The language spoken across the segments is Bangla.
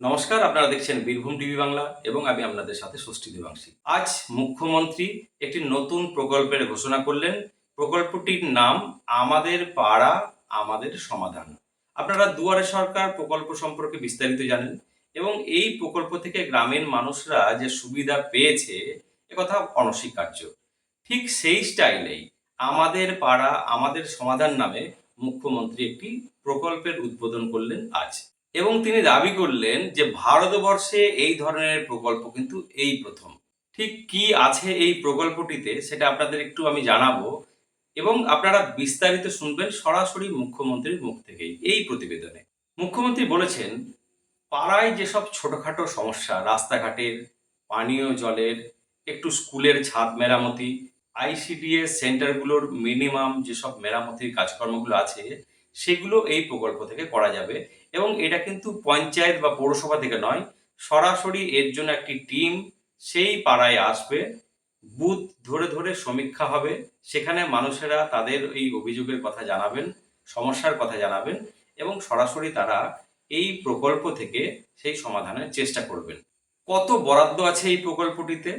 নমস্কার, আপনারা দেখছেন বীরভূম টিভি বাংলা এবং আমি আপনাদের সাথে ষষ্ঠী দেবাংশী। আজ মুখ্যমন্ত্রী একটি নতুন প্রকল্পের ঘোষণা করলেন। প্রকল্পটির নাম আমাদের পাড়া, আমাদের সমাধান। আপনারা দুয়ারে সরকার প্রকল্প সম্পর্কে বিস্তারিত জানেন এবং এই প্রকল্প থেকে গ্রামের মানুষরা যে সুবিধা পেয়েছে একথা অনস্বীকার্য। ঠিক সেই স্টাইলেই আমাদের পাড়া, আমাদের সমাধান নামে মুখ্যমন্ত্রী একটি প্রকল্পের উদ্বোধন করলেন আজ। এবং তিনি দাবি করলেন যে ভারতবর্ষে এই ধরনের প্রকল্প কিন্তু এই প্রথম। ঠিক কি আছে এই প্রকল্পটিতে সেটা আপনাদের একটু আমি জানাব এবং আপনারা বিস্তারিত শুনবেন সরাসরি মুখ্যমন্ত্রীর মুখ থেকেই এই প্রতিবেদনে। মুখ্যমন্ত্রী বলেছেন, পাড়ায় যেসব ছোটখাটো সমস্যা, রাস্তাঘাটের, পানীয় জলের, একটু স্কুলের ছাদ মেরামতি, আইসিডিএস সেন্টারগুলোর মিনিমাম যেসব মেরামতির কাজকর্মগুলো আছে সেগুলো এই প্রকল্প থেকে করা যাবে। এবং এটা কিন্তু পঞ্চায়েত বা পৌরসভা থেকে নয়, সরাসরি এর জন্য একটি টিম সেই পাড়ায় আসবে। বুথ ধরে ধরে সমীক্ষা হবে। সেখানে মানুষেরা তাদের এই অভিযোগের কথা জানাবেন, সমস্যার কথা জানাবেন এবং সরাসরি তারা এই প্রকল্প থেকে সেই সমাধানের চেষ্টা করবেন। কত বরাদ্দ আছে এই প্রকল্পটিতে?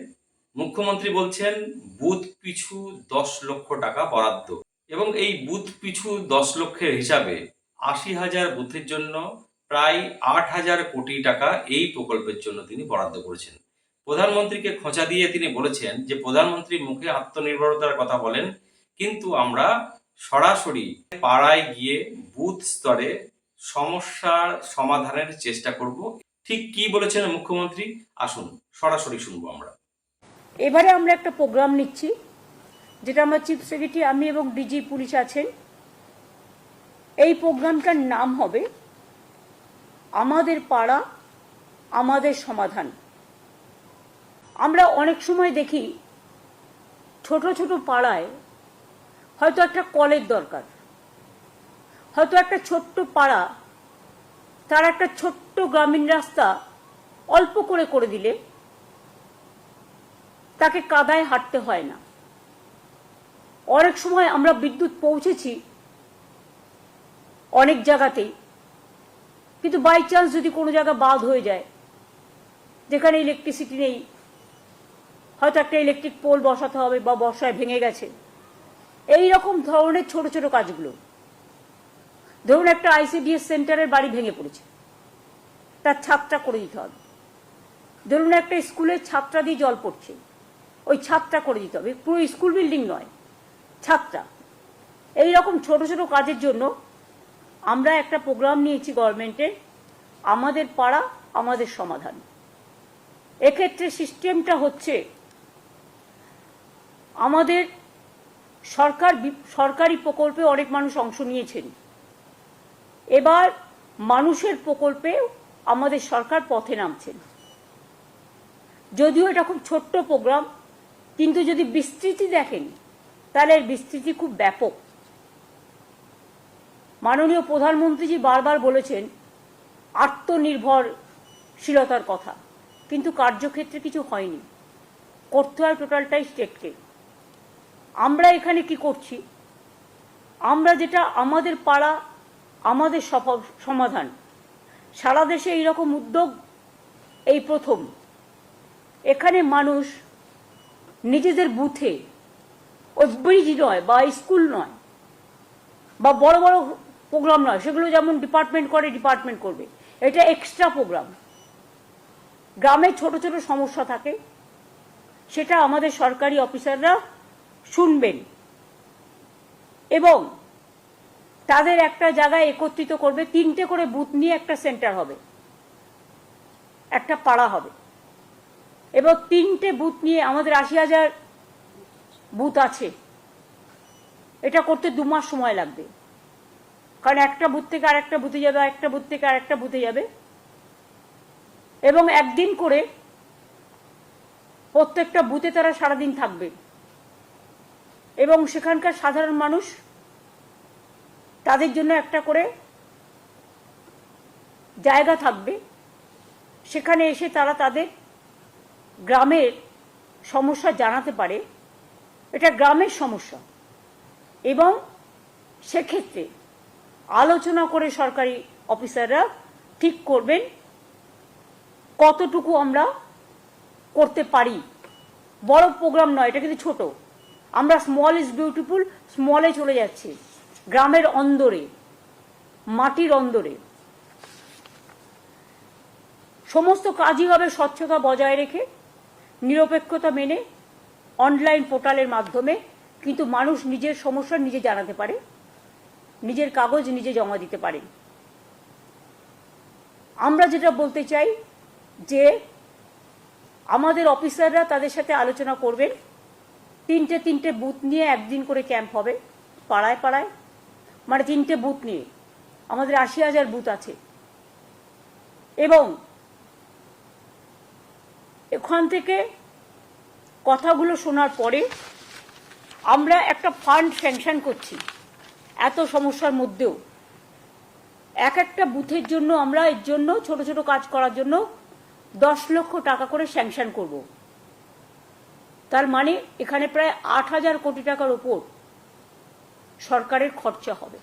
মুখ্যমন্ত্রী বলছেন, বুথ পিছু দশ লক্ষ টাকা বরাদ্দ। এবং এই বুথ পিছু দশ লক্ষের হিসাবে আশি হাজার বুথের জন্য প্রায় আট হাজার কোটি টাকা এই প্রকল্পের জন্য তিনি বরাদ্দ করেছেন। প্রধানমন্ত্রীকে খোঁচা দিয়ে তিনি বলেছেন যে, প্রধানমন্ত্রী মুখে আত্মনির্ভরতার কথা বলেন, কিন্তু আমরা সরাসরি পাড়ায় গিয়ে বুথ স্তরে সমস্যার সমাধানের চেষ্টা করব। ঠিক কি বলেছেন মুখ্যমন্ত্রী? আসুন, সরাসরি শুনব আমরা। এবারে আমরা একটা প্রোগ্রাম নিচ্ছি। যেটা আমার চিফ সেক্রেটারি আমি এবং ডিজি পুলিশ আছেন। এই প্রোগ্রামটার নাম হবে, আমাদের পাড়া, আমাদের সমাধান। আমরা অনেক সময় দেখি, ছোট ছোট পাড়ায় হয়তো একটা কলের দরকার। হয়তো একটা ছোট্ট পাড়া, তার একটা ছোট্ট গ্রামীণ রাস্তা অল্প করে করে দিলে তাকে কাদায় হাঁটতে হয় না। অনেক সময় আমরা বিদ্যুৎ পৌঁছেছি অনেক জায়গাতেই। কিন্তু বাই চান্স যদি কোনো জায়গা বাদ হয়ে যায়, যেখানে ইলেকট্রিসিটি নেই, হয়তো একটা ইলেকট্রিক পোল বসাতে হবে বা বর্ষায় ভেঙে গেছে। এই রকম ধরনের ছোট ছোট কাজগুলো। ধরুন একটা আইসিডিএস সেন্টারের বাড়ি ভেঙে পড়েছে। তার ছাদটা করে দিতে হবে। ধরুন একটা স্কুলের ছাদটা দিয়ে জল পড়ছে। ওই ছাদটা করে দিতে হবে। পুরো স্কুল বিল্ডিং নয়। ছাদটা এই রকম ছোট ছোট কাজের জন্য আমরা একটা প্রোগ্রাম নিয়েছি গভর্নমেন্টের আমাদের পাড়া, আমাদের সমাধান। এক্ষেত্রে সিস্টেমটা হচ্ছে আমাদের সরকার সরকারি প্রকল্পে অনেক মানুষ অংশ নিয়েছেন। এবার মানুষের প্রকল্পে আমাদের সরকার পথে নামছেন। যদিও এটা খুব ছোট্ট প্রোগ্রাম কিন্তু যদি বিস্তৃতি দেখেন তাহলে এর বিস্তৃতি খুব ব্যাপক। মাননীয় প্রধানমন্ত্রীজি বারবার বলেছেন, আত্মনির্ভরশীলতার কথা। কিন্তু কার্যক্ষেত্রে কিছু হয়নি। করতে হয় টোটালটাই স্টেটকে। আমরা এখানে কি করছি? আমরা যেটা আমাদের পাড়া, আমাদের সমাধান। সারা দেশে এইরকম উদ্যোগ, এই প্রথম। এখানে মানুষ নিজেদের বুথে ওই ব্রিজ নয়, বা স্কুল নয়, বা বড় বড় প্রোগ্রাম নয়, সেগুলো যেমন ডিপার্টমেন্ট করে, ডিপার্টমেন্ট করবে। এটা এক্সট্রা প্রোগ্রাম গ্রামে ছোট ছোট সমস্যা থাকে, সেটা আমাদের সরকারি অফিসাররা শুনবেন। এবং তাদের একটা জায়গায় একত্রিত করবে, তিনটে করে বুথ নিয়ে একটা সেন্টার হবে, একটা পাড়া হবে। এবং তিনটে বুথ নিয়ে আমাদের আশি হাজার বুথ আছে। এটা করতে দু মাস সময় লাগবে। কারণ একটা বুথ থেকে আরেকটা বুথে যাবে একটা বুথ থেকে আরেকটা বুথে যাবে। এবং একদিন করে প্রত্যেকটা বুথে তারা সারাদিন থাকবে। এবং সেখানকার সাধারণ মানুষ তাদের জন্য একটা করে জায়গা থাকবে। সেখানে এসে তারা তাদের গ্রামের সমস্যা জানাতে পারে। এটা গ্রামের সমস্যা। এবং সেক্ষেত্রে আলোচনা করে সরকারি অফিসাররা ঠিক করবেন কতটুকু আমরা করতে পারি। বড় প্রোগ্রাম নয়, এটা কিন্তু ছোট। আমরা স্মল ইজ বিউটিফুল স্মলে চলে যাচ্ছি। গ্রামের অন্দরে, মাটির অন্দরে। সমস্ত কাজই হবে স্বচ্ছতা বজায় রেখে, নিরপেক্ষতা মেনে অনলাইন পোর্টালের মাধ্যমে কিন্তু মানুষ নিজের সমস্যা নিজে জানাতে পারে, নিজের কাগজ নিজে জমা দিতে পারে। আমরা যেটা বলতে চাই যে আমাদের অফিসাররা তাদের সাথে আলোচনা করবেন, তিনটে তিনটে বুথ নিয়ে একদিন করে ক্যাম্প হবে, পাড়ায় পাড়ায় মানে তিনটে বুথ নিয়ে। আমাদের আশি হাজার বুথ আছে। এবং এখান থেকে কথাগুলো শোনার পরে আমরা একটা ফান্ড স্যাংশন করছি এত সমস্যার মধ্যেও। এক একটা বুথের জন্য আমরা এর জন্য ছোট ছোট কাজ করার জন্য দশ লক্ষ টাকা করে স্যাংশন করব। তার মানে এখানে প্রায় আট হাজার কোটি টাকার ওপর সরকারের খরচা হবে।